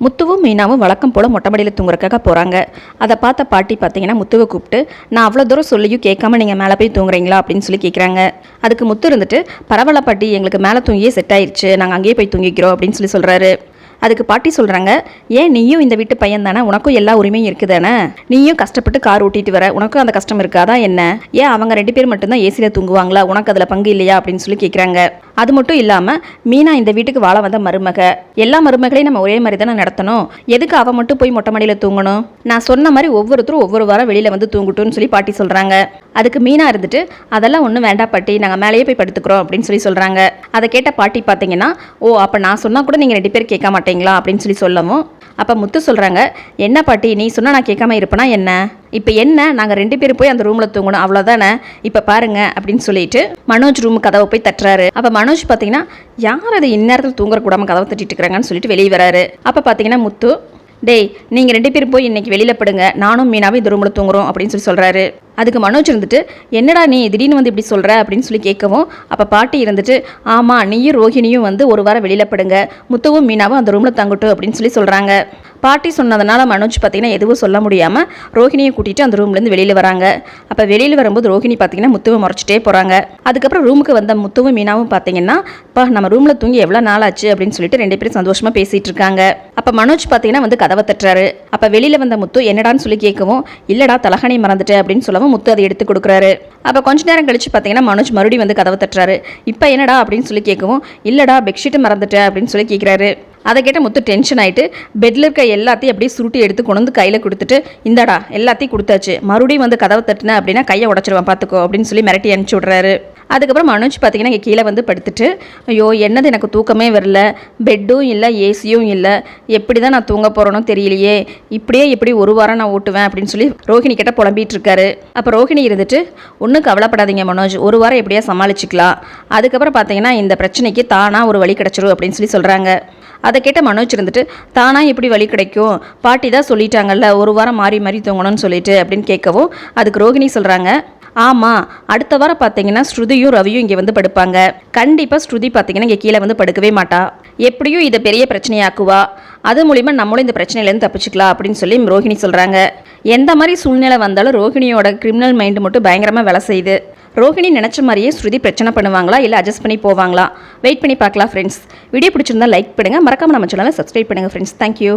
முத்துவும் மீனாவும் வழக்கம் போல் மொட்டைமடியில் தூங்குறக்காக போகிறாங்க அதை பார்த்த பாட்டி பார்த்தீங்கன்னா முத்துவை கூப்பிட்டு நான் அவ்வளோ தூரம் சொல்லியும் கேட்காம நீங்கள் மேலே போய் தூங்குறீங்களா? அப்படின்னு சொல்லி கேட்குறாங்க அதுக்கு முத்து இருந்துட்டு பரவாயில்ல பாட்டி எங்களுக்கு மேலே தூங்கியே செட் ஆயிடுச்சு நாங்கள் அங்கேயே போய் தூங்கிக்கிறோம் அப்படின்னு சொல்லி சொல்கிறாரு அதுக்கு பாட்டி சொல்கிறாங்க ஏன் நீயும் இந்த வீட்டு பையன் தானே? உனக்கும் எல்லா உரிமையும் இருக்குதானே? நீயும் கஷ்டப்பட்டு கார் ஓட்டிட்டு வர உனக்கும் அந்த கஷ்டம் இருக்காதா என்ன? ஏன் அவங்க ரெண்டு பேர் மட்டும்தான் ஏசியில் தூங்குவாங்களா? உனக்கு அதில் பங்கு இல்லையா? அப்படின்னு சொல்லி கேட்குறாங்க அது மட்டும் இல்லாமல் மீனா இந்த வீட்டுக்கு வாழ வந்த மருமக. எல்லா மருமகளையும் நம்ம ஒரே மாதிரி தானே நடத்தணும்? எதுக்கு அவள் மட்டும் போய் மொட்டை மாடியில் தூங்கணும்? நான் சொன்ன மாதிரி ஒவ்வொருத்தரும் ஒவ்வொரு வாரம் வெளியில் வந்து தூங்கட்டும்னு சொல்லி பாட்டி சொல்கிறாங்க அதுக்கு மீனாக இருந்துட்டு அதெல்லாம் ஒன்றும் வேண்டாம் பாட்டி நாங்கள் மேலேயே போய் படுத்துக்கிறோம் அப்படின்னு சொல்லி சொல்கிறாங்க அதை கேட்ட பாட்டி பார்த்தீங்கன்னா ஓ அப்போ நான் சொன்னால் கூட நீங்கள் ரெண்டு பேர் கேட்க மாட்டீங்களா? அப்படின்னு சொல்லி சொல்லவும் அப்போ முத்து சொல்கிறாங்க என்ன பாட்டி நீ சொன்னால் நான் கேட்காம இருப்பேனா என்ன? இப்போ என்ன? நாங்கள் ரெண்டு பேரும் போய் அந்த ரூமில் தூங்கணும் அவ்வளோதானே இப்போ பாருங்க அப்படின்னு சொல்லிட்டு மனோஜ் ரூம் கதவை போய் தட்டுறாரு. அப்போ மனோஜ் பார்த்தீங்கன்னா யார் அது இந்நேரத்தில் தூங்குற கூடாமல் கதவை தட்டிட்டு இருக்கிறாங்கன்னு சொல்லிட்டு வெளியே வராரு. அப்போ பார்த்தீங்கன்னா முத்து டேய் நீங்கள் ரெண்டு பேரும் போய் இன்னைக்கு வெளியில் படுங்க. நானும் மீனாவும் இந்த ரூமில் தூங்குறோம் அப்படின்னு சொல்லி சொல்கிறாரு அதுக்கு மனோஜ் இருந்துட்டு என்னடா நீ திடீர்னு வந்து இப்படி சொல்கிற அப்படின்னு சொல்லி கேட்கவும் அப்போ பாட்டி இருந்துட்டு ஆமாம் நீயும் ரோஹிணியும் வந்து ஒரு வாரம் வெளியில் படுங்க. முத்துவும் மீனாவும் அந்த ரூமில் தங்கட்டும் அப்படின்னு சொல்லி சொல்கிறாங்க பாட்டி சொன்னதுனால மனோஜ் பார்த்தீங்கன்னா எதுவும் சொல்ல முடியாமல் ரோஹிணியை கூட்டிகிட்டு அந்த ரூம்லேருந்து வெளியில் வராங்க. அப்போ வெளியில் வரும்போது ரோஹிணி பார்த்தீங்கன்னா முத்துவை முறைச்சிட்டே போகிறாங்க அதுக்கப்புறம் ரூமுக்கு வந்த முத்துவும் மீனாவும் பார்த்தீங்கன்னா இப்போ நம்ம ரூமில் தூங்கி எவ்வளோ நாள் ஆச்சு? அப்படின்னு சொல்லிட்டு ரெண்டு பேரும் சந்தோஷமாக பேசிகிட்டு இருக்காங்க. அப்போ மனோஜ் பார்த்தீங்கன்னா வந்து கதவை தட்டுறாரு. அப்போ வெளியில் வந்த முத்து என்னடான்னு சொல்லி கேட்கவும் இல்லடா தலகாணி மறந்துட்டேன் அப்படின்னு சொல்லவும் முத்து அதை எடுத்து கொடுக்குறாரு. அப்போ கொஞ்ச நேரம் கழிச்சு பார்த்தீங்கன்னா மனோஜ் மறுபடியும் வந்து கதவை தட்டுறாரு. இப்போ என்னடா? அப்படின்னு சொல்லி கேட்கவும் இல்லடா பெட்ஷீட்டு மறந்துட்டேன் அப்படின்னு சொல்லி கேட்குறாரு அதை கேட்ட முத்து டென்ஷன் ஆகிட்டு பெட்டில் இருக்க எல்லாத்தையும் அப்படியே சுருட்டி எடுத்து கொண்டு வந்து கையில் கொடுத்துட்டு இந்தாடா எல்லாத்தையும் கொடுத்தாச்சு. மறுபடியும் வந்து கதவை தட்டினேன் அப்படின்னா கையை உடச்சிருவான் பார்த்துக்கோ அப்படின்னு சொல்லி மிரட்டி அனுப்பிச்சி விட்றாரு. அதுக்கப்புறம் மனோஜ் பார்த்தீங்கன்னா இங்கே கீழே வந்து படுத்துட்டு ஐயோ என்னது எனக்கு தூக்கமே வரல. பெட்டும் இல்லை ஏசியும் இல்லை. எப்படி தான் நான் தூங்க போகிறேனோ தெரியலையே. இப்படியே எப்படி ஒரு வாரம் நான் ஓட்டுவேன் அப்படின்னு சொல்லி ரோஹிணி கிட்ட புலம்பிட்டு இருக்காரு. அப்போ ரோஹிணி இருந்துட்டு ஒன்றும் கவலைப்படாதீங்க மனோஜ். ஒரு வாரம் எப்படியா சமாளிச்சிக்கலாம். அதுக்கப்புறம் பார்த்தீங்கன்னா இந்த பிரச்சனைக்கு தானாக ஒரு வழி கிடச்சிரும் அப்படின்னு சொல்லி சொல்கிறாங்க அதை கேட்ட மனோஜ் இருந்துட்டு தானாக எப்படி வழி கிடைக்கும்? பாட்டி தான் சொல்லிட்டாங்கல்ல ஒரு வாரம் மாறி மாறி தூங்கணும்னு சொல்லிட்டு அப்படின்னு கேட்கவும் அதுக்கு ரோகிணி சொல்கிறாங்க ஆமாம் அடுத்த வாரம் பார்த்தீங்கன்னா ஸ்ருதியும் ரவியும் இங்கே வந்து படுப்பாங்க. கண்டிப்பாக ஸ்ருதி பார்த்தீங்கன்னா இங்கே கீழே வந்து படுக்கவே மாட்டா. எப்படியும் இதை பெரிய பிரச்சனையாக்குவா? அது மூலிமா நம்மளும் இந்த பிரச்சனையிலேருந்து தப்பிச்சுக்கலாம் அப்படின்னு சொல்லி ரோஹிணி சொல்கிறாங்க எந்த மாதிரி சூழ்நிலை வந்தாலும் ரோஹிணியோட கிரிமினல் மைண்டு மட்டும் பயங்கரமாக வேலை செய்யுது. ரோஹிணி நினச்ச மாதிரியே ஸ்ருதி பிரச்சனை பண்ணுவாங்களா இல்லை அட்ஜஸ்ட் பண்ணி போவாங்களா? வெயிட் பண்ணி பார்க்கலாம் ஃப்ரெண்ட்ஸ் வீடியோ பிடிச்சிருந்தா லைக் பண்ணுங்கள் மறக்காமல் நம்ம சேனலை சப்ஸ்கிரைப் பண்ணுங்கள் ஃப்ரெண்ட்ஸ் தேங்க்யூ